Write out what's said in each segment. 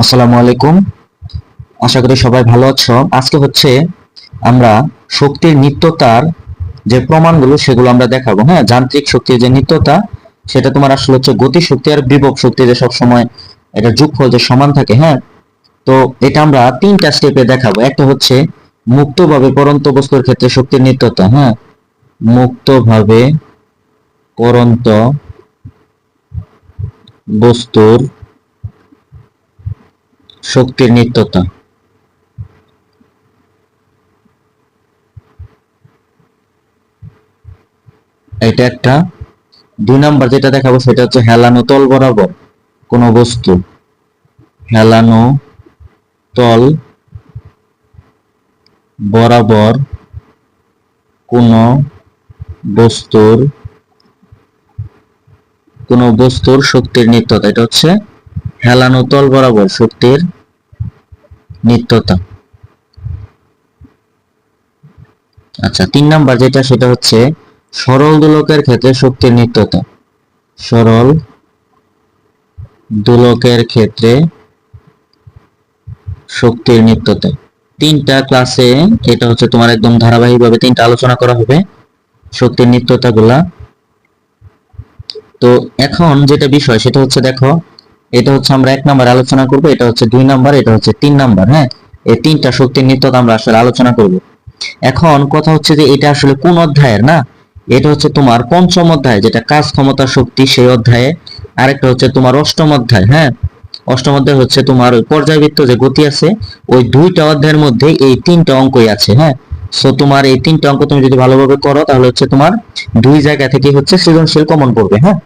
আসসালামু আলাইকুম। আশা করি সবাই ভালো আছো। আজকে হচ্ছে আমরা শক্তির নিত্যতার যে প্রমাণগুলো, সেগুলো আমরা দেখাবো। হ্যাঁ যান্ত্রিক শক্তির যে নিত্যতা, সেটা তোমার আসলে হচ্ছে গতি শক্তি আর বিভব শক্তি যে সবসময় এটা যোগফল যে সমান থাকে হ্যাঁ? তো এটা আমরা তিনটা স্টেপে দেখাবো। একটা হচ্ছে মুক্তভাবে পরন্ত বস্তুর ক্ষেত্রে শক্তির নিত্যতা হ্যাঁ? মুক্তভাবে পরন্ত বস্তুর শক্তির নিত্যতা। এটা একটা। দুই নাম্বার যেটা দেখাবো সেটা হচ্ছে হেলানো তল বরাবর কোনো বস্তু। হেলানো তল বরাবর কোনো বস্তুর কোনো বস্তুর শক্তির নিত্যতা। এটা হচ্ছে হেলানো তল বরাবর শক্তির নিত্যতা। আচ্ছা তিন নাম্বার যেটা, সেটা হচ্ছে সরল দোলকের ক্ষেত্রে শক্তির নিত্যতা। সরল দোলকের ক্ষেত্রে শক্তির নিত্যতা। তিনটা ক্লাসে এটা হচ্ছে তোমার একদম ধারাবাহিকভাবে তিনটা আলোচনা করা হবে, শক্তির নিত্যতা গুলা তো এখন যেটা বিষয়, সেটা হচ্ছে দেখো এটা হচ্ছে আমরা এক নাম্বার আলোচনা করব, এটা হচ্ছে দুই নাম্বার, এটা হচ্ছে তিন নাম্বার হ্যাঁ? এই তিনটা শক্তির নিত্যতা আমরা আসলে আলোচনা করব। এখন কথা হচ্ছে যে এটা আসলে কোন অধ্যায়ের, না? এটা হচ্ছে তোমার পঞ্চম অধ্যায়, যেটা কাজ ক্ষমতা শক্তি সেই অধ্যায়ে। আরেকটা হচ্ছে তোমার অষ্টম অধ্যায় হ্যাঁ? অষ্টম অধ্যায় হচ্ছে তোমার ওই পর্যায়বৃত্ত যে গতি আছে, ওই দুইটা অধ্যায়ের মধ্যে এই তিনটা অঙ্কই আছে হ্যাঁ? সো তোমার এই তিনটা অঙ্ক তুমি যদি ভালোভাবে করো, তাহলে হচ্ছে তোমার দুই জায়গা থেকে হচ্ছে সৃজনশীল কমন পড়বে হ্যাঁ?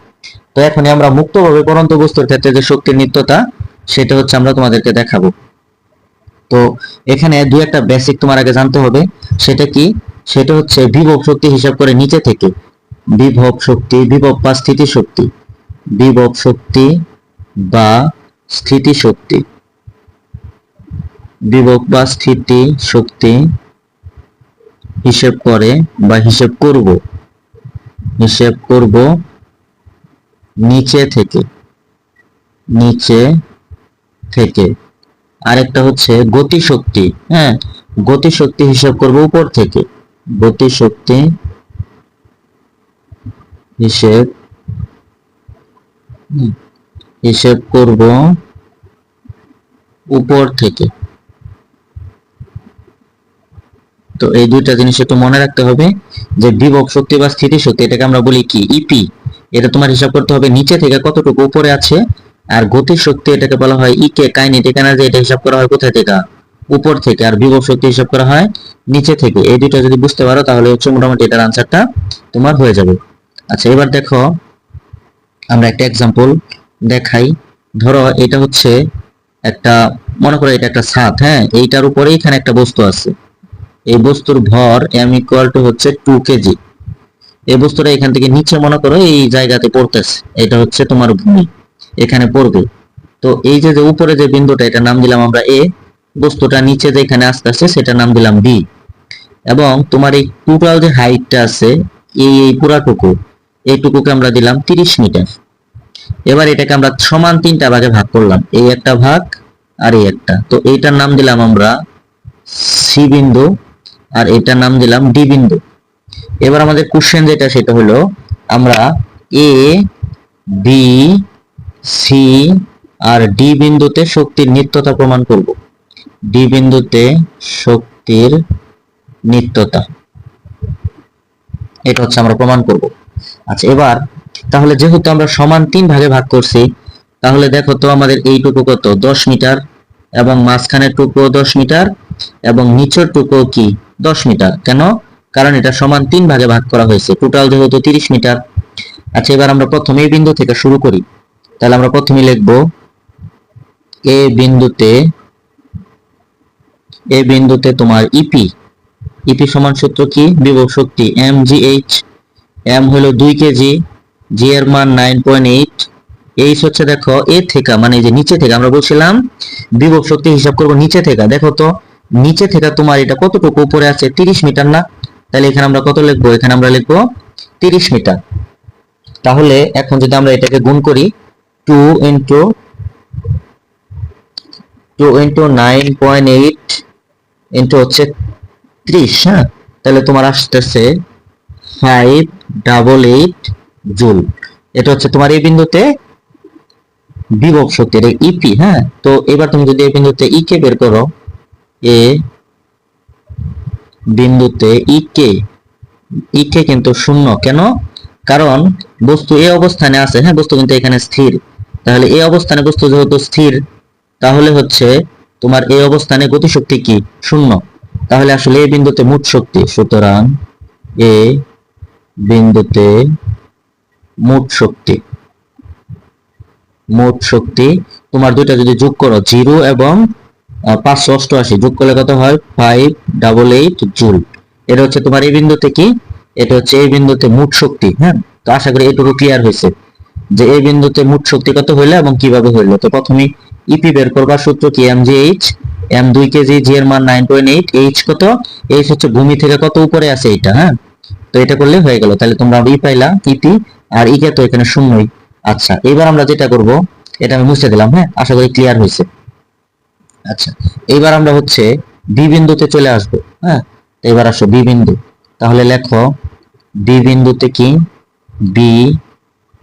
তো এখনই আমরা মুক্তভাবে পরন্ত বস্তুর ক্ষেত্রে যে শক্তির নিত্যতা, সেটা হচ্ছে আমরা তোমাদেরকে দেখাবো। তো এখানে দুই একটা বেসিক তোমার আগে জানতে হবে। সেটা কি? সেটা হচ্ছে বিভব শক্তি হিসাব করে নিচে থেকে। বিভব শক্তি, বিভব বা স্থিতি শক্তি। বিভব শক্তি বা স্থিতি শক্তি। বিভব বা স্থিতি শক্তি হিসেব করে বা হিসেব করব। হিসেব করব নিচে থেকে নিচে থেকে। আরেকটা হচ্ছে গতি শক্তি হ্যাঁ? গতি শক্তি হিসাব করব উপর থেকে। গতি শক্তি হিসেব হিসেব করব উপর থেকে। তো এই দুইটা জিনিস একটু মনে রাখতে হবে যে বিভব শক্তি বা স্থিতি শক্তি এটাকে আমরা বলি কি? ইপি এটা তোমার হিসাব করতে হবে নিচে থেকে কতটুকু উপরে আছে, আর গতির শক্তি এটাকে বলা হয় ইকে কাইনেটিক এনার্জি, এটা হিসাব করা হয় কোথা থেকে? উপর থেকে, আর বিভব শক্তি হিসাব করা হয় নিচে থেকে। এই দুটো যদি বুঝতে পারো, তাহলে হচ্ছে মোটামুটি এটার আনসারটা তোমার হয়ে যাবে। আচ্ছা এবার দেখো, আমরা একটা এক্সাম্পল দেখাই। ধরো, এটা হচ্ছে একটা, মনে করো এটা একটা ছাদ হ্যাঁ? এইটার উপরে এখানে একটা বস্তু আছে। এই বস্তুর ভর এম ইকুয়াল টু হচ্ছে টু কেজি এই বস্তুটা এখান থেকে নিচে মনে করো এই জায়গাতে পড়তেছে। এটা হচ্ছে তোমার ভূমি, এখানে পড়বে। তো এই যে উপরে যে বিন্দুটা এটা নাম দিলাম আমরা এ। বস্তুটা নিচে যে এখানে আস্তে আস্তে সেটা নাম দিলাম বি। এবং তোমার এই টোটাল যে হাইটটা আছে, এই এই পুরাটুকু, এইটুকুকে আমরা দিলাম তিরিশ মিটার। এবার এটাকে আমরা সমান তিনটা ভাগে ভাগ করলাম, এই একটা ভাগ আর এই একটা। তো এইটার নাম দিলাম আমরা সি বিন্দু, আর এটার নাম দিলাম ডি বিন্দু। এবার আমাদের কোশ্চেন যেটা, সেটা হলো আমরা এ বি সি আর ডি বিন্দুতে শক্তির নিত্যতা প্রমাণ করব। ডি বিন্দুতে শক্তির নিত্যতা। এটা হচ্ছে আমরা প্রমাণ করব। আচ্ছা এবার তাহলে যেহেতু আমরা সমান তিন ভাগে ভাগ করছি, তাহলে দেখো তো আমাদের এই এইটুকু কত? দশ মিটার। এবং মাঝখানের টুকু দশ মিটার এবং নিচের টুকু কি? দশ মিটার। কেন? কারণ এটা সমান তিন ভাগে ভাগ করা হয়েছে। টোটাল যেহেতু তিরিশ মিটার আচ্ছা এবার আমরা প্রথমে এই বিন্দু থেকে শুরু করি। তাহলে আমরা প্রথমে লিখব এ বিন্দুতে এ বিন্দুতে তোমার ইপি ইপি সমান সূত্র কি? বিভব শক্তি এম জি এইচ এম হলো দুই কেজি জি এর মান নাইন পয়েন্ট এইট এইচ হচ্ছে দেখো এ থেকে মানে যে নিচে থেকে, আমরা বলছিলাম বিভব শক্তি হিসাব করব নিচে থেকে। দেখো তো, নিচে থেকে তোমার এটা কতটুকু? উপরে আছে তিরিশ মিটার না? তাহলে এখানে আমরা কত লিখব? এখানে আমরা লিখব তিরিশ মিটার। তাহলে এখন যদি আমরা এটাকে গুণ করি two into two into nine point eight into হচ্ছে ত্রিশ হ্যাঁ? তাহলে তোমার ডাবল এইট জুল এটা হচ্ছে তোমার এই বিন্দুতে বিভব শক্তির ইপি হ্যাঁ? তো এবার তুমি যদি এই বিন্দুতে ই কে বের করো এ বিন্দুতে ই কে কে কিন্তু শূন্য। কেন? কারণ বস্তু এই অবস্থানে আছে হ্যাঁ বস্তু কিন্তু এখানে স্থির। তাহলে এই অবস্থানে বস্তু যেহেতু স্থির, তাহলে হচ্ছে তোমার এই অবস্থানে গতিশক্তি কি? শূন্য। তাহলে আসলে এই বিন্দুতে মোট শক্তি, সুতরাং এ বিন্দুতে মোট শক্তি। মোট শক্তি, তোমার দুইটা যদি যোগ করো, জিরো এবং পাঁচশো অষ্টআশি। যোগ করলে কত হয়? ফাইভ ডাবল এইট জুল এটা হচ্ছে তোমার এই বিন্দুতে কি? এটা হচ্ছে এই বিন্দুতে মোট শক্তি হ্যাঁ? তো আশা করি এটুকু ক্লিয়ার হয়েছে যে এই বিন্দুতে মোট শক্তি কত হইল এবং কীভাবে হইল। তো প্রথমে ইপি বের করবার সূত্র কি? এম জি এইচ এম দুই কেজি জি এর মান নাইন পয়েন্ট এইট এইচ কত? এইচ হচ্ছে ভূমি থেকে কত উপরে আছে এটা হ্যাঁ? তো এটা করলে হয়ে গেল। তাহলে তোমরা ই পাইলা ইপি আর ইকে তো এখানে শূন্যই। আচ্ছা এবার আমরা যেটা করব, এটা আমি মুছে দিলাম হ্যাঁ? আশা করি ক্লিয়ার হয়েছে। আচ্ছা এবার আমরা হচ্ছে বি বিন্দুতে চলে আসব হ্যাঁ? এবার আসো বি বিন্দু। তাহলে লেখো বি বিন্দুতে কি? বি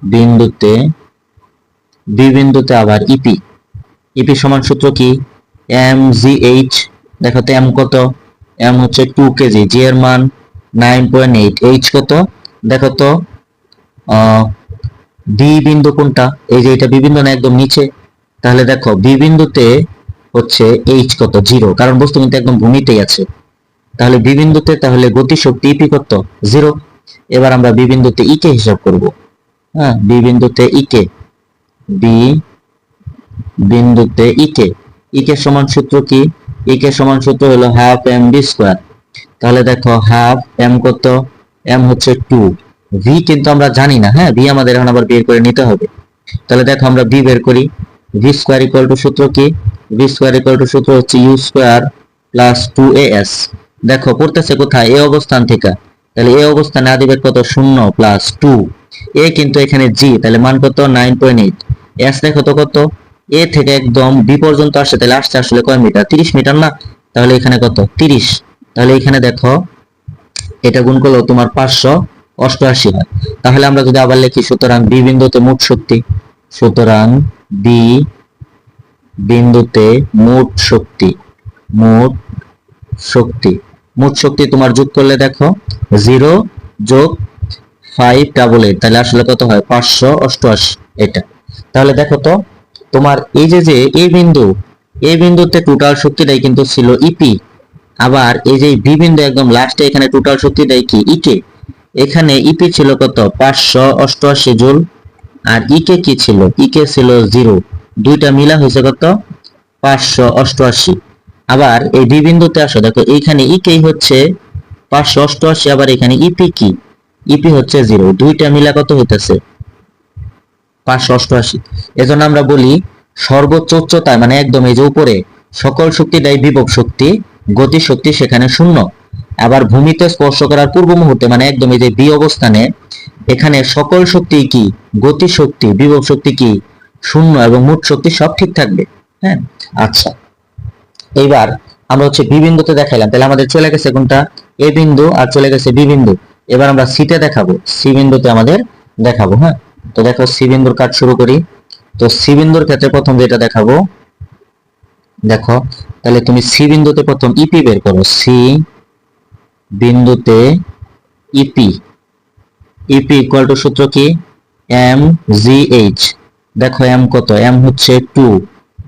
বিন্দুতে বি বিন্দুতে আবার ইপি ইপি সমান সূত্র কি? এম জি এইচ দেখো তো এম কত? এম হচ্ছে টু কেজি জি এর মান নাইন পয়েন্ট এইট এইচ কত? দেখো তো বি বিন্দু কোনটা? এই যে এটা বি বিন্দু না, একদম নিচে। তাহলে দেখো বি বিন্দুতে হচ্ছে এইচ কত জিরো কারণ বস্তু কিন্তু একদম ভূমিতেই আছে। তাহলে বি বিন্দুতে তাহলে গতি শক্তি ইপি কত? জিরো এবার আমরা বি বিন্দুতে ই কে হিসাব করব। হ্যাঁ বি বিন্দুতে ই কে বি বিন্দুতে ই কে ই কে সমান সূত্র কি? ই কে সমান সূত্র হলো হাফ এম বি স্কোয়ার তাহলে দেখো হাফ এম কত? এম হচ্ছে টু ভি কিন্তু আমরা জানি না হ্যাঁ? ভি আমাদের এখন আবার বের করে নিতে হবে। তাহলে দেখো আমরা বি বের করি। ভি স্কোয়ার ইকুয়াল টু সূত্র কি? ভি স্কোয়ার ইকুয়াল টু সূত্র হচ্ছে ইউ স্কোয়ার প্লাস দেখো, পড়তেছে কোথায়? এ অবস্থান থেকে। তাহলে এ অবস্থানে আদিবেগ কত? শূন্য প্লাস টু এ কিন্তু এখানে জি তাহলে মান কত? নাইন পয়েন্ট দেখো তো কত? এ থেকে একদম বি পর্যন্ত আসছে। তাহলে আসছে আসলে কয় মিটার? তিরিশ মিটার না? তাহলে এখানে কত? তিরিশ। তাহলে এখানে দেখো, এটা গুণ করলেও তোমার পাঁচশো অষ্টআশি হয় তাহলে আমরা যদি আবার লিখি, সুতরাং বি বিন্দুতে মোট শক্তি, সুতরাং বি বিন্দুতে মোট শক্তি মোট শক্তি। মোট শক্তি তোমার যোগ করলে দেখো, জিরো যোগ ফাইভ ডাবল এইট তাহলে আসলে কত হয়? পাঁচশো অষ্টআশি এটা। তাহলে দেখো তো, তোমার এই যে যে এই বিন্দু এই বিন্দুতে টোটাল শক্তিটাই কিন্তু ছিল ইপি আবার এই যে বি বিন্দু একদম লাস্টে এখানে টোটাল শক্তিটাই কি? ইকে এখানে ইপি ছিল কত? পাঁচশো অষ্টআশি জুল আর ইকে কি ছিল? ইকে ছিল জিরো দুইটা মিলা হয়েছে কত? পাঁচশো অষ্টআশি। আবার এই বি বিন্দুতে আসো, দেখো, এইখানে ইকেই হচ্ছে পাঁচশো অষ্টআশি, আবার এখানে ইপি কি? ইপি হচ্ছে জিরো দুইটা মিলা কত হইতেছে? পাঁচশো অষ্টআশি। এজন্য আমরা বলি সর্বোচ্চ উচ্চতায় মানে একদম এই যে উপরে, সকল শক্তি শক্তিটাই বিভব শক্তি, গতি শক্তি সেখানে শূন্য। আবার ভূমিতে স্পর্শ করার পূর্ব মুহূর্তে মানে একদম এই যে বি অবস্থানে এখানে সকল শক্তি কি? গতি শক্তি, বিভব শক্তি কি? শূন্য এবং মোট শক্তি সব ঠিক থাকবে। হ্যাঁ? আচ্ছা। এইবার আমরা হচ্ছে বি বিন্দুতে দেখাইলাম। তাহলে আমাদের চলে গেছে কোনটা? এ বিন্দু আর চলে গেছে বি বিন্দু। এবার আমরা সিতে দেখাবো। সি বিন্দুতে আমাদের দেখাবো হ্যাঁ? তো দেখো, সি বিন্দুর কাজ শুরু করি। তো সি বিন্দুর ক্ষেত্রে প্রথম যেটা দেখাবো, দেখো, তাহলে তুমি সি বিন্দুতে প্রথম ইপি বের করো। সি বিন্দুতে ইপি ইপি ইকুয়াল টু সূত্র কি? এম জি এইচ দেখো এম কত? এম হচ্ছে টু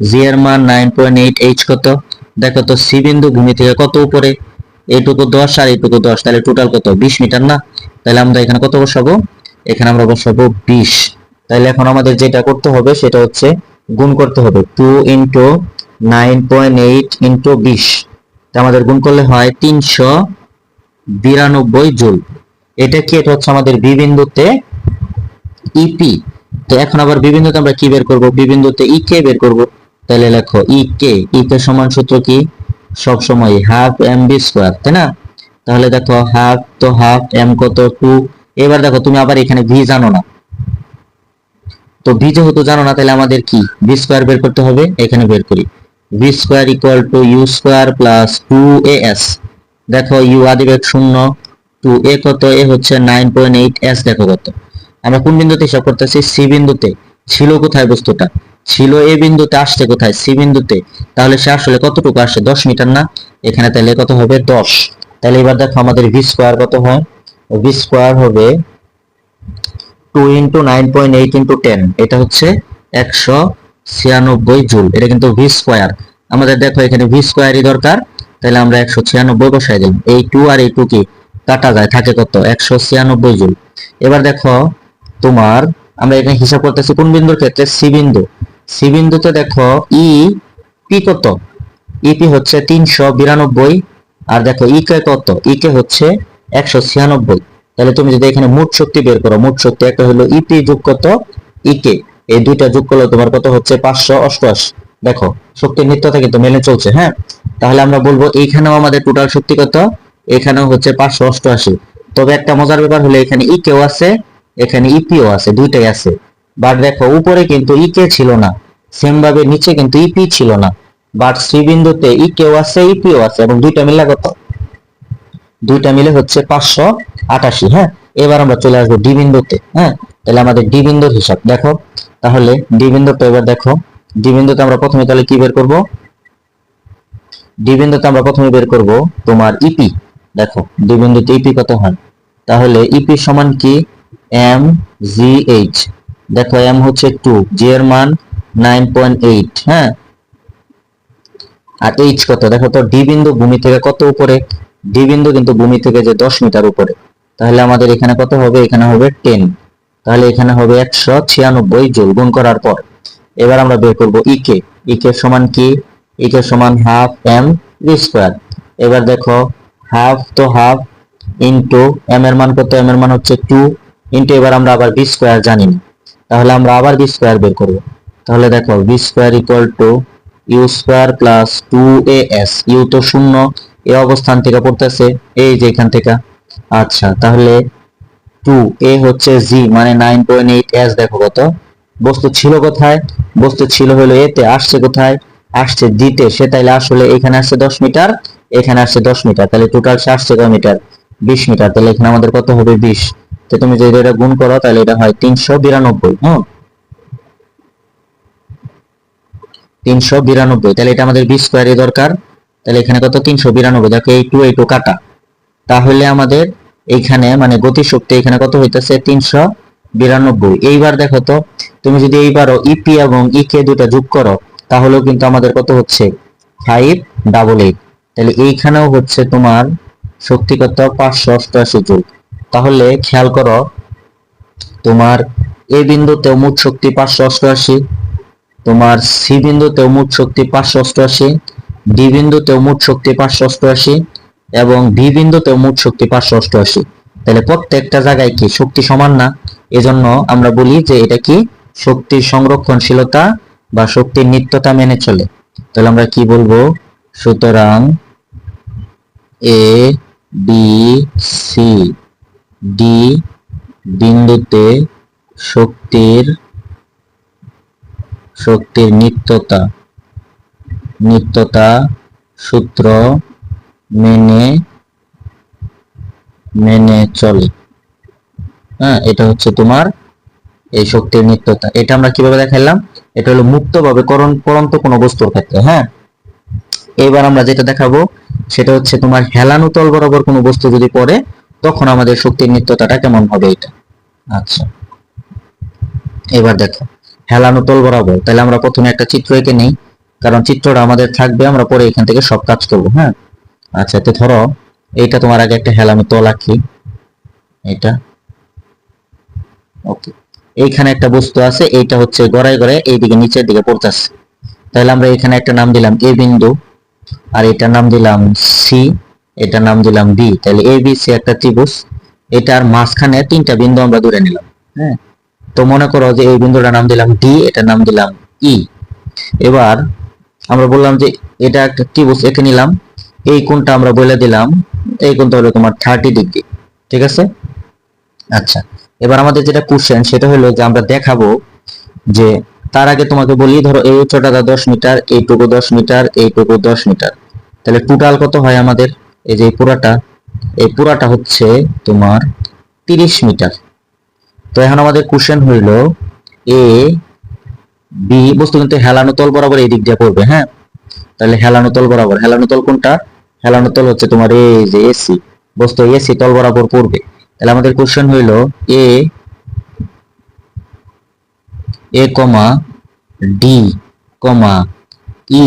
জি এর মান নাইন পয়েন্ট এইট এইচ কত? দেখো তো সি বিন্দু ভূমি থেকে কত উপরে? এইটুকু দশ আর এইটুকু দশ। তাহলে টোটাল কত? বিশ মিটার না? তাহলে আমরা এখানে কত বসাবো? এখানে আমরা বসাবো বিশ। তাহলে এখন আমাদের যেটা করতে হবে সেটা হচ্ছে গুণ করতে হবে। Two into nine point eight into বিশ। আমাদের গুণ করলে হয় তিনশো বিরানব্বই জুল। এটা কি? এটা হচ্ছে আমাদের বি বিন্দুতে ইপি তো এখন আবার বি বিন্দুতে আমরা কি বের করব? বি বিন্দুতে ই কে বের করব। তাহলে লেখো ই কে ই কে সমান সূত্র কি? সব সময় হাফ এম বি স্কোয়ার তাই না? তাহলে দেখো হাফ তো হাফ এম কত? টু এবার দেখো, তুমি আবার এখানে ভি জানো না। তো ভি যেহেতু জানো না, তাহলে আমাদের কি? বি স্কোয়ার বের করতে হবে। এখানে বের করি। V square equal to U square plus two A S দেখো ইউ আদিবেগ শূন্য। টু এ কত? এ হচ্ছে নাইন পয়েন্ট এইট এস দেখো কত আমরা কোন বিন্দুতে হিসাব করতেছি? সি বিন্দুতে। ছিল কোথায় বস্তুটা? ছিল এ বিন্দুতে, আসছে কোথায়? সি বিন্দুতে। তাহলে সে আসলে কতটুকু আসছে? দশ মিটার না? এখানে তাহলে কত হবে? দশ। তাহলে এবার দেখো আমাদের ভি স্কোয়ার কত হয়? ভি স্কোয়ার হবে two into nine point eight into ten এটা হচ্ছে একশো ছিয়ানব্বই জুল। এটা কিন্তু ভি স্কোয়ার আমাদের দেখো এখানে ভি স্কোয়ারই দরকার। তাহলে আমরা একশো ছিয়ানব্বই বসাই দিলাম। এই টু আর এই টু কি? কাটা যায়, থাকে কত? একশো ছিয়ানব্বই জুল। এবার দেখো, তোমার আমরা এখানে হিসাব করতেছি কোন বিন্দুর ক্ষেত্রে? সি বিন্দু। সি বিন্দুতে দেখো, ই, পি কত? ইপি হচ্ছে তিনশো বিরানব্বই, আর দেখো ইকে কত? ইকে হচ্ছে একশো ছিয়ানব্বই। তাহলে তুমি যদি এখানে মোট শক্তি বের করো, মোট শক্তি একটা হলো ইপি যোগ কত? ইকে এই দুইটা যোগ করলে তোমার কত হচ্ছে? পাঁচশো অষ্টআশি। দেখো, শক্তির নিত্যতা কিন্তু মেনে চলছে হ্যাঁ? তাহলে আমরা বলব, এইখানেও আমাদের টোটাল শক্তি কত? এখানেও হচ্ছে পাঁচশো অষ্টআশি। তবে একটা মজার ব্যাপার হলো এখানে ইকেও আছে, এখানে ইপিও আছে, দুইটাই আছে। বাট দেখো, উপরে কিন্তু ইকে ছিল না সেম ভাবে নিচে কিন্তু ইপি ছিল না। বাট সি বিন্দুতে ইকেও আছে, ইপিও আছে, এবং দুইটা মিলে কত? দুইটা মিলে হচ্ছে পাঁচশো আটাশি হ্যাঁ? এবার আমরা চলে আসব ডি বিন্দুতে হ্যাঁ? তাহলে আমাদের ডি বিন্দুর হিসাব, দেখো। তাহলে ডি বিন্দুতে এবার দেখো, ডি বিন্দুতে আমরা প্রথমে তাহলে কি বের করব? ডি বিন্দুতে আমরা প্রথমে বের করব তোমার ইপি। দেখো ডি বিন্দুতে ইপি কত হয়? তাহলে ইপি সমান কি? এম জি এইচ দেখো এম হচ্ছে টু জি এর মান নাইন পয়েন্ট এইট হ্যাঁ? আর এইচ কত? দেখো তো ডি বিন্দু ভূমি থেকে কত উপরে? ডি বিন্দু কিন্তু ভূমি থেকে যে দশ মিটার উপরে। তাহলে আমাদের এখানে কত হবে? এখানে হবে টেন তাহলে এখানে হবে একশো ছিয়ানব্বই জুল গুণ করার পর। এবার আমরা বের করব ইকে ইকে সমান কি? ইকে সমান হাফ এম ভি স্কোয়ার এবার দেখো হাফ তো হাফ ইন্টু এম এর মান কত? এম এর মান হচ্ছে টু ইন্টু এবার আমরা আবার ভি স্কোয়ার জানি না। তাহলে আমরা আবার ভি স্কোয়ার বের করব। তাহলে দেখো V square equal to U square plus two A S U তো শূন্য, এ অবস্থান থেকে পড়তেছে, এই যে এখান থেকে। আচ্ছা তাহলে টু এ হচ্ছে জি মানে নাইন পয়েন্ট এইট এস দেখো কত। বস্তু ছিল কোথায়? বস্তু ছিল হলো এতে, আসছে কোথায়? আসছে দিতে সে তাইলে আসলে এখানে আসছে দশ মিটার এখানে আসছে দশ মিটার, তাহলে টোটাল আসছে কয় মিটার? বিশ মিটার, তাহলে এখানে আমাদের কত হবে বিশ? তো তুমি যদি এটা গুণ করো, তাহলে এটা হয় তিনশো বিরানব্বই হ্যাঁ তিনশো বিরানব্বই, তাহলে এটা আমাদের বি স্কোয়ারই দরকার। তাহলে এখানে কত? তিনশো বিরানব্বই, দেখো এই টু এই টু কাটা। তাহলে আমাদের এইখানে মানে গতিশক্তি এখানে কত হইতেছে? তিনশো বিরানব্বই। এইবার দেখো তো, তুমি যদি এইবারও ইপি এবং ইকে দুটা যোগ করো, তাহলেও কিন্তু আমাদের কত হচ্ছে? ফাইভ ডাবল এইট তাহলে এইখানেও হচ্ছে তোমার শক্তি কত? পাঁচশো অষ্টআশি জুল তাহলে খেয়াল করো, তোমার এ বিন্দুতে মোট শক্তি পাঁচশো অষ্টআশি, তোমার সি বিন্দুতে মোট শক্তি পাঁচশো অষ্টআশি, ডি বিন্দুতে মোট শক্তি পাঁচশো অষ্টআশি এবং বি বিন্দুতে মোট শক্তি পাঁচশো অষ্টআশি। তাহলে প্রত্যেকটা জায়গায় কি শক্তি সমান না? এজন্য আমরা বলি যে এটা কি শক্তির সংরক্ষণশীলতা বা শক্তির নিত্যতা মেনে চলে। তাহলে আমরা কি বলব? সুতরাং এ বি সি ডি বিন্দুতে শক্তির শক্তির নিত্যতা। নিত্যতা সূত্র মেনে মেনে চলে। হ্যাঁ এটা হচ্ছে তোমার এই শক্তির নিত্যতা। এটা আমরা কীভাবে দেখাইলাম? এটা হলো মুক্তভাবে করণ, পরন্ত কোনো বস্তুর ক্ষেত্রে হ্যাঁ? এবার আমরা যেটা দেখাবো সেটা হচ্ছে তোমার হেলানো তল বরাবর কোনো বস্তু যদি পড়ে, তখন আমাদের শক্তির নিত্যতাটা কেমন হবে এটা? আচ্ছা। এবার দেখো, হেলানো তল বরাবর, তাহলে আমরা প্রথমে একটা চিত্র এঁকে নেই, কারণ চিত্রটা আমাদের থাকবে, আমরা পরে এখান থেকে সব কাজ করব হ্যাঁ? আচ্ছা তো ধরো, এইটা তোমার আগে একটা হেলানো তল আঁকি এটা ওকে, এইখানে একটা বস্তু আছে, এইটা হচ্ছে গড়াই গড়াই এইদিকে নিচের দিকে পড়তেছে। তাহলে আমরা এখানে একটা নাম দিলাম, এ বিন্দু। আর এটার নাম দিলাম সি এটার নাম দিলাম বি তাহলে এ বি সি একটা ত্রিভুজ। এটার মাঝখানে তিনটা বিন্দু আমরা দূরে নিলাম হ্যাঁ? তো মনে করো যে এই বিন্দুটার নাম দিলাম ডি এটার নাম দিলাম ই এবার আমরা বললাম যে এটা একটা ত্রিভুজ এঁকে নিলাম। এই কোণটা আমরা বলে দিলাম, এই কোণটা হলো তোমার থার্টি ডিগ্রি ঠিক আছে? আচ্ছা এবার আমাদের যেটা কোশ্চেন সেটা হলো যে আমরা দেখাবো যে তার আগে তোমাকে বলি, ধরো এই উচ্চতাটা দশ মিটার, এইটুকু দশ মিটার, এইটুকু দশ মিটার। তাহলে টোটাল কত হয় আমাদের? এই যে পুরাটা, এই পুরাটা হচ্ছে তোমার তিরিশ মিটার। তো এখন আমাদের কোশ্চেন হইল এ বি বস্তু কিন্তু হেলানো তল বরাবর এই দিক দিয়ে পড়বে হ্যাঁ? তাহলে হেলানো তল বরাবর, হেলানো তল কোনটা? হেলানো তল হচ্ছে তোমার এই যে এসি বস্তু এসি তল বরাবর পড়বে। তাহলে আমাদের কোশ্চেন হইল A A comma D comma E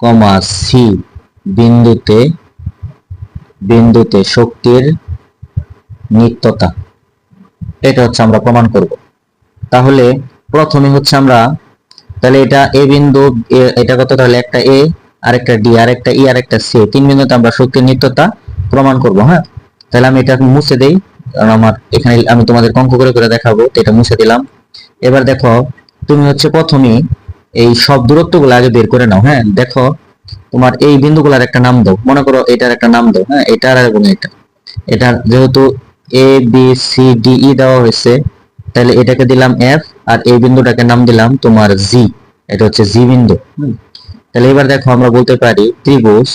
comma C বিন্দুতে বিন্দুতে শক্তির নিত্যতা। এটা হচ্ছে আমরা প্রমাণ করব। তাহলে প্রথমে হচ্ছে আমরা, তাহলে এটা এ বিন্দু এটা কত? তাহলে একটা এ, আরেকটা ডি, আরেকটা ই, আরেকটা সি। তিন বিন্দুতে আমরা শক্তির নিত্যতা প্রমাণ করব হ্যাঁ? তাহলে আমি এটা মুছে দেই, কারণ আমার এখানে আমি তোমাদের অঙ্ক করে করে দেখাবো এটা মুছে দিলাম। এবার দেখো, তুমি হচ্ছে প্রথমে এই সব দূরত্বগুলো আগে বের করে নাও হ্যাঁ? দেখো তোমার এই বিন্দুগুলোর একটা নাম দাও। মনে করো এটার একটা নাম দাও হ্যাঁ? এটার এবং এটা। এটার যেহেতু A B C D E দেওয়া হয়েছে, তাহলে এটাকে দিলাম এফ আর এই বিন্দুটাকে নাম দিলাম তোমার জি এটা হচ্ছে জি বিন্দু তাহলে এবার দেখো আমরা বলতে পারি ত্রিভুজ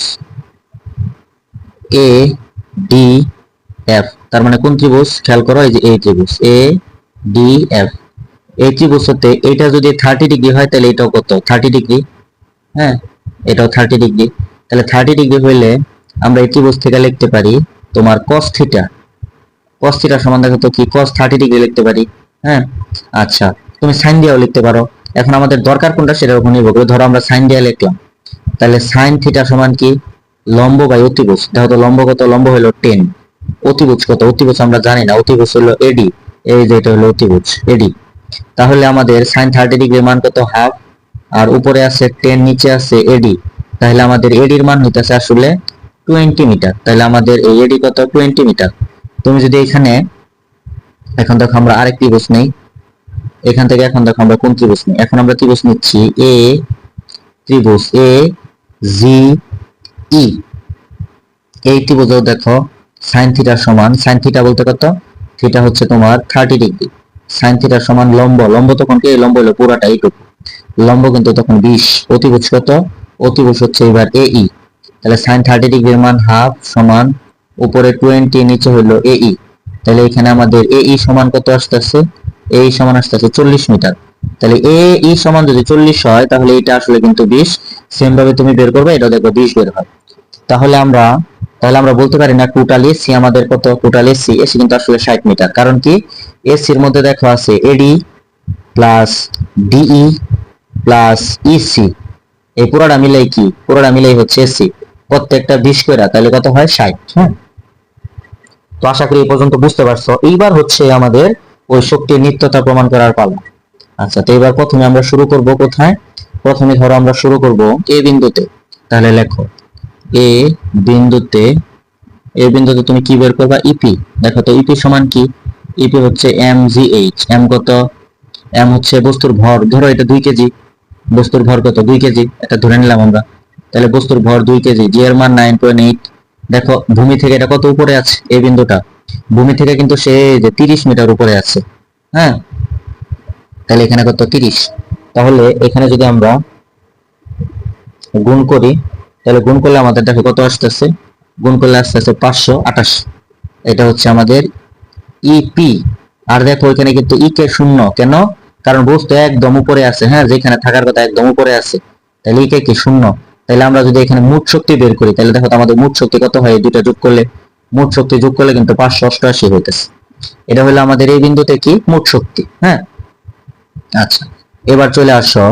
এ ডি এফ তার মানে কোন ত্রিভুজ? খেয়াল করো, এই যে এই ত্রিভুজ। এ ডি এফ এই ত্রিভুজ হতে এটা যদি থার্টি ডিগ্রি হয়, তাহলে এটাও কত? থার্টি ডিগ্রি হ্যাঁ? এটাও থার্টি ডিগ্রি তাহলে থার্টি ডিগ্রি হইলে আমরা এই ত্রিভুজ থেকে লিখতে পারি তোমার cos থিটা cos থিটা সমান দেখো তো কি? cos থার্টি ডিগ্রি লিখতে পারি। হ্যাঁ? আচ্ছা তুমি সাইন দিয়েও লিখতে পারো। এখন আমাদের দরকার কোনটা সেটার উপর নির্ভর করে। ধরো আমরা সাইন দিয়ে লিখলাম। তাহলে সাইন থিটা সমান কি? লম্ব বাই অতিভুজ। দেখো তো লম্ব কত? লম্ব হলো টেন অতিভুজ কত? অতিভুজ আমরা জানি না। অতিভুজ হলো এডি এই যে এটা হলো অতিভুজ। এডি তাহলে আমাদের সাইন থার্টি ডিগ্রির মান কত? হাফ আর উপরে আছে টেন নিচে আছে এডি তাহলে আমাদের এডির মান হইতেছে আসলে টোয়েন্টি মিটার। তাহলে আমাদের এই এডি কত? Twenty metre. তুমি যদি এখানে, এখন দেখো আমরা আরেক ত্রিভুজ নেই। এখান থেকে এখন দেখো আমরা কোন ত্রিভুজ নেই। এখন আমরা ত্রিভুজ নিচ্ছি? এ ত্রিভুজ এ জি ই এই ত্রিভুজেও দেখো সাইন থিটার সমান সাইন থিটা বলতে কত? থিটা হচ্ছে তোমার থার্টি ডিগ্রি সাইন থিটার সমান লম্ব। লম্ব তখন কি? লম্ব হলো পুরাটা এইটুকু। লম্ব কিন্তু তখন বিশ, অতিভুজ কত? অতিভুজ হচ্ছে এবার এ ই তাহলে সাইন থার্টি ডিগ্রির মান হাফ সমান উপরে টোয়েন্টি নিচে হলো এ ই তাহলে এখানে আমাদের এ ই সমান কত আসতেছে? ই সমান আসতেছে চল্লিশ মিটার। তাহলে এ ই সমান যদি চল্লিশ হয়, তাহলে এটা আসলে কিন্তু বিশ। সেম ভাবে তুমি বের করবে, এটা দেখো বিশ বের হয়। তাহলে আমরা তাহলে আমরা বলতে পারি না টোটালি সি আমাদের কত? টোটালি সি এসি কিন্তু আসলে ষাট মিটার। কারণ কি? এসির মধ্যে দেখো আছে AD plus DE plus EC এই পুরোটা মিলাই কি? পুরোটা মিলাই হচ্ছে এসি প্রত্যেকটা বিশ করে তাহলে কত হয়? ষাট হ্যাঁ? তো আশা করি এই পর্যন্ত বুঝতে পারছ। এইবার হচ্ছে আমাদের ওই শক্তির নিত্যতা প্রমাণ করার পালা। আচ্ছা তো এবার প্রথমে আমরা শুরু করব কোথায়? প্রথমে ধরো আমরা শুরু করব এ বিন্দুতে। তাহলে লেখো, এ বিন্দুতে এ বিন্দুতে তুমি কি বের করবা? ইপি দেখো তো ইপি সমান কি? ইপি হচ্ছে এম জি এইচ এম কত? এম হচ্ছে বস্তুর ভর, ধরো এটা দুই কেজি, বস্তুর ভর কত? দুই কেজি, এটা ধরে নিলাম আমরা। তাহলে বস্তুর ভর দুই কেজি জি এর মান নাইন পয়েন্ট এইট দেখো, ভূমি থেকে এটা কত উপরে আছে? এই বিন্দুটা। ভূমি থেকে কিন্তু সে যে তিরিশ মিটার উপরে আছে। হ্যাঁ? তাহলে এখানে কত? তিরিশ। তাহলে এখানে যদি আমরা গুণ করি, তাহলে গুণ করলে আমাদের দেখো কত আসতেছে? গুণ করলে আসতে আসতেছে পাঁচশো আঠাশ। এটা হচ্ছে আমাদের ইপি আর দেখো এখানে কিন্তু ই কে শূন্য। কেন? কারণ বস্তু একদম উপরে আছে হ্যাঁ? যেখানে থাকার কথা একদম উপরে আছে। তাহলে ই কে শূন্য? তাহলে আমরা যদি এখানে মোট শক্তি বের করি, তাহলে দেখো আমাদের মোট শক্তি কত হয়? দুইটা যোগ করলে, মোট শক্তি যোগ করলে কিন্তু পাঁচশো অষ্টআশি হইতেছে। এটা হলো আমাদের এই বিন্দুতে কি? মোট শক্তি হ্যাঁ? আচ্ছা এবার চলে আসো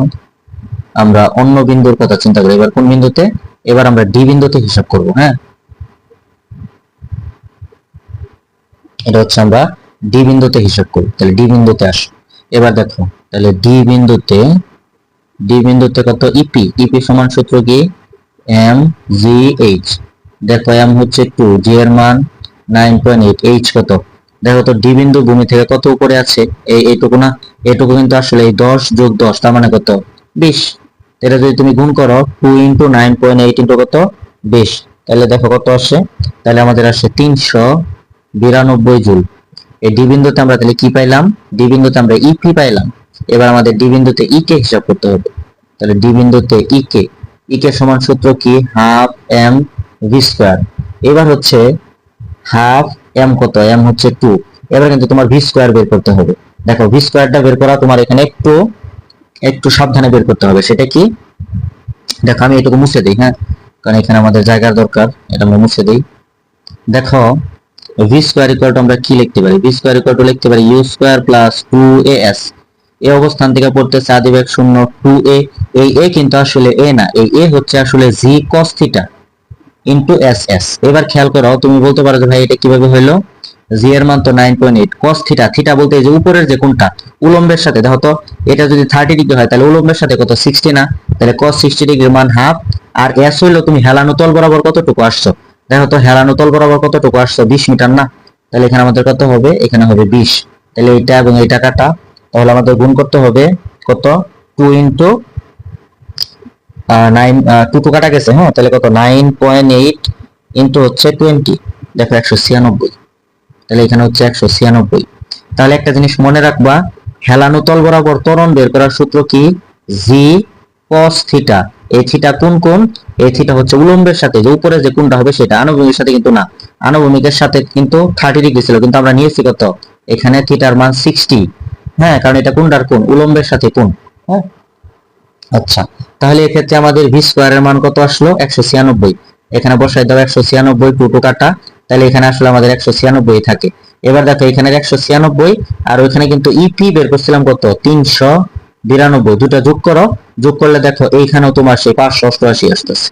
আমরা অন্য বিন্দুর কথা চিন্তা করি। এবার কোন বিন্দুতে? এবার আমরা ডি বিন্দুতে হিসাব করব হ্যাঁ? এটা হচ্ছে আমরা ডি বিন্দুতে হিসাব করি। তাহলে ডি বিন্দুতে আসো। এবার দেখো, তাহলে ডি বিন্দুতে ডি বিন্দুতে কত? ইপি ইপি সমান সূত্র কি? এম জি এইচ দেখো এম হচ্ছে টু জি এর মান নাইন পয়েন্ট এইট এইচ কত? দেখো তো ডি বিন্দু ভূমি থেকে কত উপরে আছে? এই এইটুকু না? এইটুকু কিন্তু আসলে এই দশ যোগ দশ, তার মানে কত? বিশ। এটা যদি তুমি গুণ করো two into nine point eight into কত? বিশ। তাহলে দেখো কত আসে? তাহলে আমাদের আসে তিনশো বিরানব্বই জুল। এই ডি বিন্দুতে আমরা তাহলে কি পাইলাম? ডি বিন্দুতে আমরা ইপি পাইলাম? এবার আমাদের ডি বিন্দুতে ই কে হিসাব করতে হবে। তাহলে ডি বিন্দুতে ই কে ই কে সমান সূত্র কি? Half M V square. এবার হচ্ছে হাফ এম কত? এম হচ্ছে টু। এবার কিন্তু তোমার ভি স্কোয়ার বের করতে হবে। দেখো, ভি স্কোয়ারটা বের করা তোমার এখানে একটু একটু সাবধানে বের করতে হবে। সেটা কি? দেখো, আমি এটুকু মুছে দিই হ্যাঁ? কারণ এখানে আমাদের জায়গার দরকার, এটা আমরা মুছে দিই। দেখো ভি স্কোয়ার ইকুয়াল টু আমরা কি লিখতে পারি? ভি স্কোয়ার ইকুয়াল টু লিখতে পারি U square plus two A অবস্থান থেকে পড়তেছে আদিবেগ শূন্য টু এ এই এ কিন্তু আসলে এ না। এই এ হচ্ছে আসলে G cos theta into S S এবার খেয়াল করো, তুমি বলতে পারো যে ভাই এটা কীভাবে হইল? জি এর মান তো nine point eight cos theta theta বলতে এই যে উপরের যে কোনটা উলম্বের সাথে, দেখো তো, এটা যদি থার্টি ডিগ্রি হয়, তাহলে উলম্বের সাথে কত? সিক্সটি না। তাহলে কস সিক্সটি ডিগ্রির মান হাফ আর এস হইল তুমি হেলানো তল বরাবর কতটুকু আসছো? দেখো তো হেলানো তল বরাবর কতটুকু? আসছে বিশ মিটার না? তাহলে এখানে আমাদের কত হবে? এখানে হবে বিশ। তাহলে এটা এবং এই টাকাটা, তাহলে আমাদের গুণ করতে হবে কত? Two into nine two two কাটা গেছে হ্যাঁ? তাহলে কত? নাইন পয়েন্ট এইট ইন্টু হচ্ছে টোয়েন্টি দেখো একশো ছিয়ানব্বই। তাহলে এখানে হচ্ছে একশো ছিয়ানব্বই। তাহলে একটা জিনিস মনে রাখবা, হেলানো তল বরাবর ত্বরণ বের করার সূত্র কি? জি কস থিটা এই কোন কোন এই হচ্ছে উলম্বের সাথে, যে উপরে যে কোনটা হবে সেটা আনুভূমিকের সাথে কিন্তু না। আনুভূমিকের সাথে কিন্তু থার্টি ডিগ্রি ছিল, কিন্তু আমরা নিয়েছি কত? এখানে থিটার মান সিক্সটি হ্যাঁ কারণ এটা কোনটার কোন উলম্বের সাথে কোন হ্যাঁ? আচ্ছা তাহলে এক্ষেত্রে আমাদের ভি স্কোয়ারের মান কত আসলো? একশো ছিয়ানব্বই। এখানে বসাই দাও একশো ছিয়ানব্বই টু টু কাটা তাহলে এখানে আসলে আমাদের একশো ছিয়ানব্বই থাকে। এবার দেখো, এখানে একশো ছিয়ানব্বই, আর ওইখানে কিন্তু ইপি বের করছিলাম কত? তিনশো বিরানব্বই দুটা যোগ করো। যোগ করলে দেখো এইখানেও তোমার সেই পাঁচশো অষ্টআশি আসতেছে।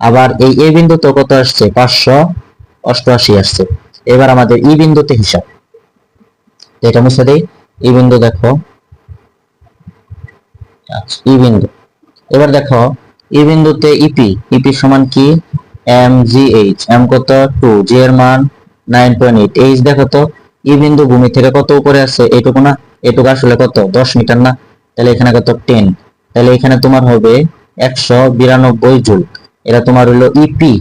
আবার এই এ বিন্দুতে কত আসছে? পাঁচশো অষ্টআশি আসছে। এবার আমাদের ই বিন্দুতে হিসাব। এটা মুছে দেই। ই বিন্দু দেখো। আচ্ছা ই বিন্দু। এবার দেখো, ই বিন্দুতে ইপি ইপি সমান কি? M G H. এম কত? টু। জি এর মান নাইন পয়েন্ট এইট। এইচ দেখো তো, ই বিন্দু ভূমি থেকে কত উপরে আছে এটুকু না? এটুকু আসলে কত? দশ মিটার না? তাহলে এখানে কত? টেন তাহলে এখানে তোমার হবে একশো বিরানব্বই জুল। এটা তোমার হলো ইপি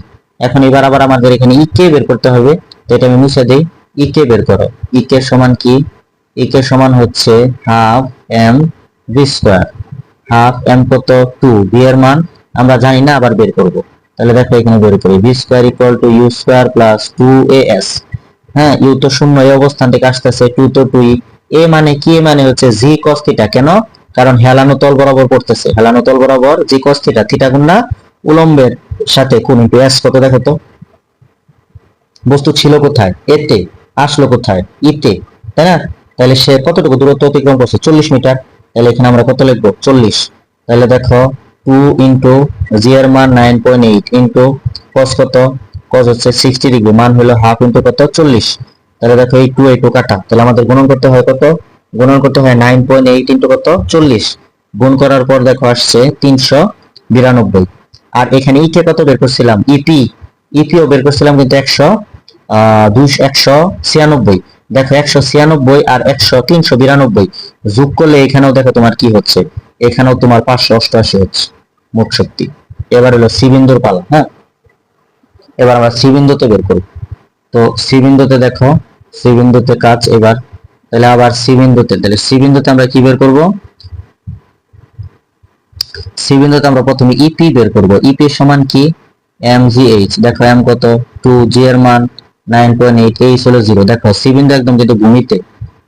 এখন এবার আবার আমাদের এখানে ইকে বের করতে হবে। তো এটা আমি মুছে দিই। ইকে বের করো। ইকে সমান কি? ইকে সমান হচ্ছে half M V square. Half M কত? টু। বি এর মান আমরা জানি না, আবার বের করব। তাহলে দেখো এখানে বের করি। V square equal to U square plus two A S হ্যাঁ ইউ তো শূন্য, এই অবস্থান থেকে আসতেছে টু তো টু এ মানে কি? মানে হচ্ছে জি কস থিটা কেন? কারণ হেলানো তল বরাবর পড়তেছে। হেলানো তল বরাবর যে কস থিটা গুণ উলম্বের সাথে কোন এস কত দেখো তো? বস্তু ছিল কোথায়? এতে আসলো কোথায়? ইতে তাই না? তাহলে সে কতটুকু দূরত্ব অতিক্রম করছে? চল্লিশ মিটার। তাহলে এখানে আমরা কত লিখব? চল্লিশ। তাহলে দেখো টু ইন্টু জি এর মান nine point eight into cos কত? কস হচ্ছে সিক্সটি ডিগ্রি মান হলো হাফ ইন্টু কত? চল্লিশ। তাহলে দেখো এই টু এই টু কাটা। তাহলে আমাদের গুণন করতে হয় কত? গুণন করতে হয় নাইন পয়েন্ট এইট ইন্টু কত? চল্লিশ। গুণ করার পর দেখো আসছে তিনশো বিরানব্বই। আর এখানে ইকে কত বের করছিলাম? ইপি ইপিও বের করছিলাম কিন্তু একশো দুইশো একশো ছিয়ানব্বই। দেখো একশো ছিয়ানব্বই আর একশো তিনশো বিরানব্বই। যোগ করলে এখানেও দেখো তোমার কি হচ্ছে? এখানেও তোমার পাঁচশো অষ্টআশি হচ্ছে। মোট শক্তি। এবার হলো সি বিন্দুর পালা হ্যাঁ? এবার আমরা সি বিন্দুতে বের করব তো সি বিন্দুতে দেখো সি বিন্দুতে কাজ এবার তাহলে আবার সি বিন্দুতে, তাহলে সি বিন্দুতে আমরা কি বের করব? সি বিন্দুতে আমরা প্রথমে ইপি বের করব। ইপি সমান কি? এম জি এইচ দেখো এম কত? টু জি এর মান নাইন পয়েন্ট এইট এইচ হলো জিরো দেখো সি বিন্দু একদম যেহেতু ভূমিতে,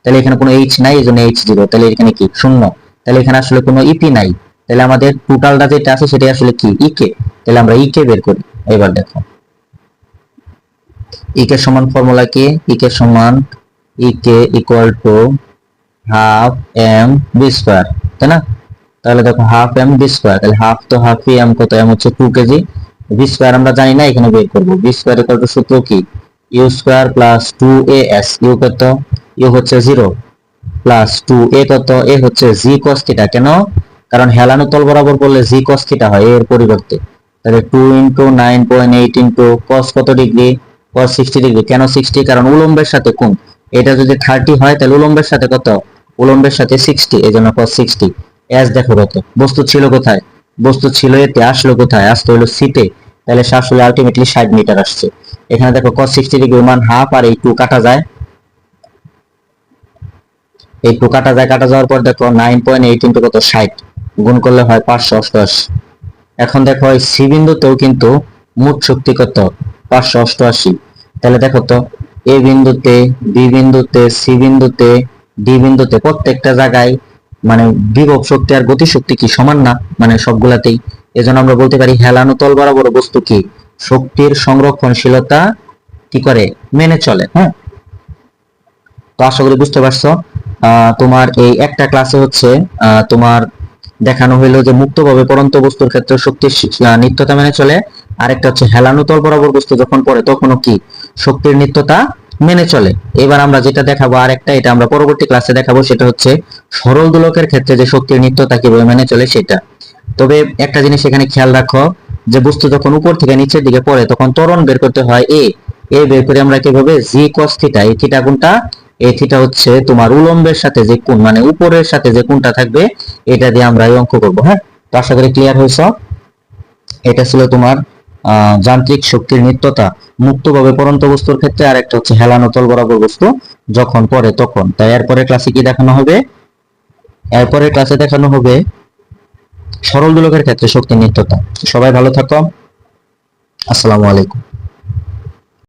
তাহলে এখানে কোনো এইচ নাই এই জন্য এইচ জিরো তাহলে এখানে কি? শূন্য। তাহলে এখানে আসলে কোনো ইপি নাই। তাহলে আমাদের টোটালটা যেটা আছে সেটা আসলে কি? ইকে তাহলে আমরা ইকে বের করি। এবার দেখো। ইকে সমান ফর্মুলা কি? ইকে সমান EK equal to half M B square তাই না? তাহলে দেখো হাফ এম বি স্কোয়ার তাহলে হাফ তো হাফ এম কত? এম হচ্ছে টু কেজি বি স্কোয়ার আমরা জানি না, এখানে বের করব। বি স্কোয়ার ইকুয়াল টু সূত্র কি? U square plus two A S U কত? ইউ হচ্ছে জিরো প্লাস টু এ কত? এ হচ্ছে জি কস থিটা কেন? কারণ হেলানো তল বরাবর করলে জি কস থিটা হয় এর পরিবর্তে। তাহলে two into nine point eight into cos কত ডিগ্রি কস সিক্সটি ডিগ্রি কেন সিক্সটি কারণ উলম্বের সাথে কোন এটা যদি থার্টি হয়, তাহলে উলম্বের সাথে কত? উলম্বের সাথে সিক্সটি এই জন্য কস সিক্সটি এস দেখো কত। বস্তু ছিল কোথায়? বস্তু ছিল এতে, আসলো কোথায়? আসতে হলো সিতে তাহলে সে আসলে আলটিমেটলি ষাট মিটার আসছে। এখানে দেখো কস সিক্সটি ডিগ্রি মান হাফ আর এই টু কাটা যায়। একটু কাটা যায়, কাটা যাওয়ার পর দেখো নাইন পয়েন্ট এইট ইন্টু কত? ষাট। গুণ করলে হয় পাঁচশো অষ্টআশি। এখন দেখো এই সি বিন্দুতেও কিন্তু মোট শক্তি কত? পাঁচশো অষ্টআশি। তাহলে দেখো তো এ বিন্দুতে, বি বিন্দুতে, সি বিন্দুতে, ডি বিন্দুতে প্রত্যেকটা জায়গায় মানে বিভব শক্তি আর গতি শক্তি কি সমান না? মানে সবগুলাতেই। এজন্য আমরা বলতে পারি হেলানো তল বরাবর বস্তু কি? শক্তির সংরক্ষণশীলতা কি করে? মেনে চলে হ্যাঁ তো আশা করি বুঝতে পারছ। তোমার এই একটা ক্লাসে হচ্ছে তোমার দেখানো হইল যে মুক্তভাবে পরন্ত বস্তুর ক্ষেত্রে শক্তির নিত্যতা মেনে চলে আরেকটা হচ্ছে হেলানো তল বরাবর বস্তু যখন পড়ে, তখনও কি? শক্তির নিত্যতা মেনে চলে। এবার আমরা যেটা দেখাবো আরেকটা, এটা আমরা পরবর্তী ক্লাসে দেখাবো, সেটা হচ্ছে সরল দোলকের ক্ষেত্রে যে শক্তির নিত্যতা কীভাবে মেনে চলে সেটা। তবে একটা জিনিস এখানে খেয়াল রাখো, যে বস্তু যখন উপর থেকে নিচের দিকে পড়ে, তখন ত্বরণ বের করতে হয় এ এ বের করে আমরা কীভাবে? জি cos থিটা এই থিটা কোনটা এই থিটা হচ্ছে তোমার উলম্বের সাথে যে কোণ মানে উপরের সাথে যে কোণটা থাকবে, এটা দিয়ে আমরা এই অঙ্ক করব হ্যাঁ? তো আশা করি ক্লিয়ার হয়েছ? এটা ছিল তোমার যান্ত্রিক শক্তির নিত্যতা মুক্তভাবে পরন্ত বস্তুর ক্ষেত্রে আর একটা হচ্ছে হেলানো তল বরাবর বস্তু, যখন পড়ে তখন। তাই এরপরে ক্লাসে কি দেখানো হবে? এরপরে ক্লাসে দেখানো হবে সরল দোলকের ক্ষেত্রে শক্তির নিত্যতা। সবাই ভালো থাকো। আসসালামু আলাইকুম।